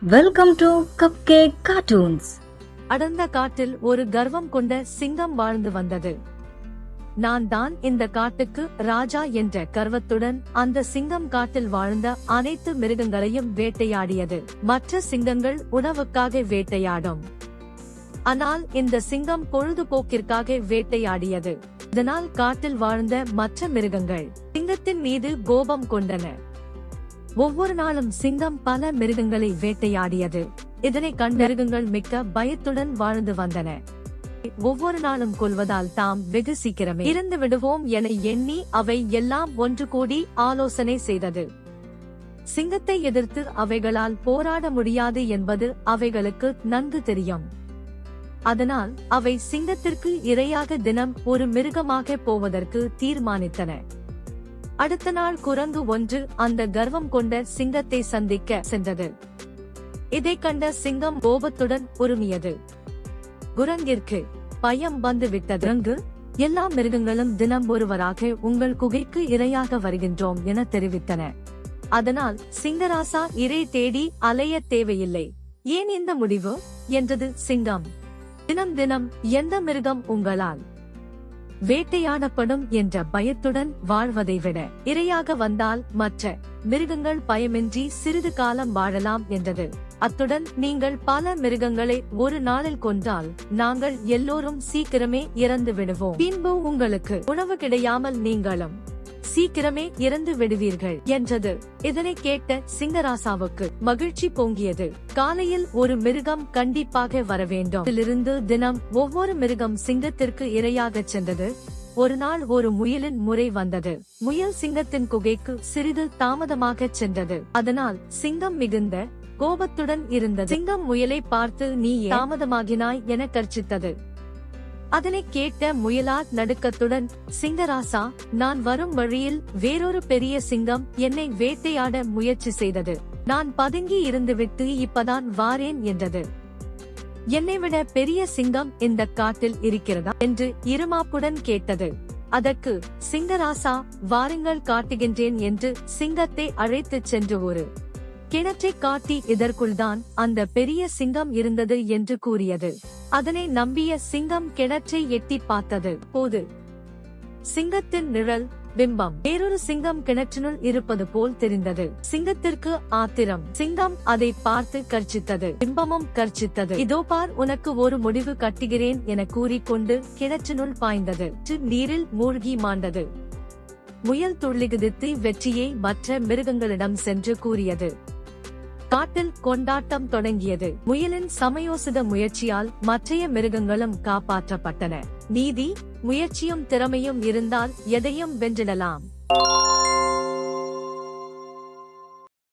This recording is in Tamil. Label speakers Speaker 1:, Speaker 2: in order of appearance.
Speaker 1: Welcome to cup cake cartoons
Speaker 2: அடர்ந்த காட்டில் ஒரு கர்வம் கொண்ட சிங்கம் வாழ்ந்து வந்தது. நான் தான் இந்த காட்டுக்கு ராஜா என்ற கர்வத்துடன் அந்த சிங்கம் காட்டில் வாழ்ந்த அனைத்து மிருகங்களையும் வேட்டையாடியது. மற்ற சிங்கங்கள் உணவுக்காக வேட்டையாடும். ஆனால் இந்த சிங்கம் பொழுதுபோக்கிற்காக வேட்டையாடியது. இதனால் காட்டில் வாழ்ந்த மற்ற மிருகங்கள் சிங்கத்தின் மீது கோபம் கொண்டன. ஒவ்வொரு நாளும் சிங்கம் பல மிருகங்களை வேட்டையாடியது. இதனை கண்ட மிருகங்கள் மிக்க பயத்துடன் வாழ்ந்து வந்தன. ஒவ்வொரு நாளும் கொல்வதால் தாம் வெகு சீக்கிரமே இருந்து விடுவோம் என எண்ணி அவை எல்லாம் ஒன்று கூடி ஆலோசனை செய்தது. சிங்கத்தை எதிர்த்து அவைகளால் போராட முடியாது என்பது அவைகளுக்கு நன்கு தெரியும். அதனால் அவை சிங்கத்திற்கு இரையாக தினம் ஒரு மிருகமாக போவதற்கு தீர்மானித்தன. அடுத்த நாள் குரங்கு ஒன்று அந்த கர்வம் கொண்ட சிங்கத்தை சந்திக்க சென்றது. இதை கண்ட சிங்கம் கோபத்துடன் உருமியது. குரங்கிற்கு பயம் வந்து விட்டது எல்லா மிருகங்களும் தினம் ஒருவராக உங்கள் குகைக்கு இரையாக வருகின்றோம் என தெரிவித்தன. அதனால் சிங்கராசா இறை தேடி அலைய தேவையில்லை. ஏன் இந்த முடிவு? என்றது சிங்கம். தினம் தினம் எந்த மிருகம் உங்களால் வேட்டையாடப்படும் என்ற பயத்துடன் வாழ்வதை விட இரையாக வந்தால் மற்ற மிருகங்கள் பயமின்றி சிறிது காலம் வாழலாம் என்றது. அத்துடன் நீங்கள் பல மிருகங்களை ஒரு நாளில் கொன்றால் நாங்கள் எல்லோரும் சீக்கிரமே இறந்து விடுவோம் பின்பு உங்களுக்கு உணவு கிடையாமல் நீங்களும் சீக்கிரமே இறந்து விடுவீர்கள் என்றது. இதனை கேட்ட சிங்கராசாவுக்கு மகிழ்ச்சி பொங்கியது. காலையில் ஒரு மிருகம் கண்டிப்பாக வர வேண்டும். இதிலிருந்து தினம் ஒவ்வொரு மிருகம் சிங்கத்திற்கு இரையாகச் சென்றது. ஒரு நாள் ஒரு முயலின் முறை வந்தது. முயல் சிங்கத்தின் குகைக்கு சிறிது தாமதமாக சென்றது. அதனால் சிங்கம் மிகுந்த கோபத்துடன் இருந்தது. சிங்கம் முயலை பார்த்து நீ தாமதமாகினாய் என கர்ச்சித்தது. அதனை கேட்ட முயலார் நடுக்கத்துடன் சிங்கராசா நான் வரும் வழியில் வேறொரு பெரிய சிங்கம் என்னை வேட்டையாட முயற்சி செய்தது. நான் பதுங்கி இருந்துவிட்டு இப்பதான் வாரேன் என்றது. என்னை விட பெரிய சிங்கம் இந்த காட்டில் இருக்கிறதா என்று இருமாப்புடன் கேட்டது. அதற்கு சிங்கராசா வாருங்கள் காட்டுகின்றேன் என்று சிங்கத்தை அழைத்துச் சென்று ஒரு கிணற்றை காட்டி இதற்குள்தான் அந்த பெரிய சிங்கம் இருந்தது என்று கூறியது. அதனை நம்பிய சிங்கம் கிணற்றை எட்டி பார்த்தது. போது சிங்கத்தின் நிழல் பிம்பம். வேறொரு சிங்கம் கிணற்றினுள் இருப்பது போல் தெரிந்தது. சிங்கத்திற்கு ஆத்திரம். சிங்கம் அதை பார்த்து கர்ச்சித்தது பிம்பமும் கர்ச்சித்தது இதோ பார் உனக்கு ஒரு முடிவு கட்டுகிறேன் என கூறிக்கொண்டு கிணற்றினுள் பாய்ந்தது. நீரில் மூழ்கி மாண்டது. முயல் துள்ளிகுதித்து வெற்றியை மற்ற மிருகங்களிடம் சென்று கூறியது. காட்டில் கொண்டாட்டம் தொடங்கியது. முயலின் சமயோசித முயற்சியால் மற்றைய மிருகங்களும் காப்பாற்றப்பட்டன. நீதி முயற்சியும் திறமையும் இருந்தால் எதையும் வென்றிடலாம்.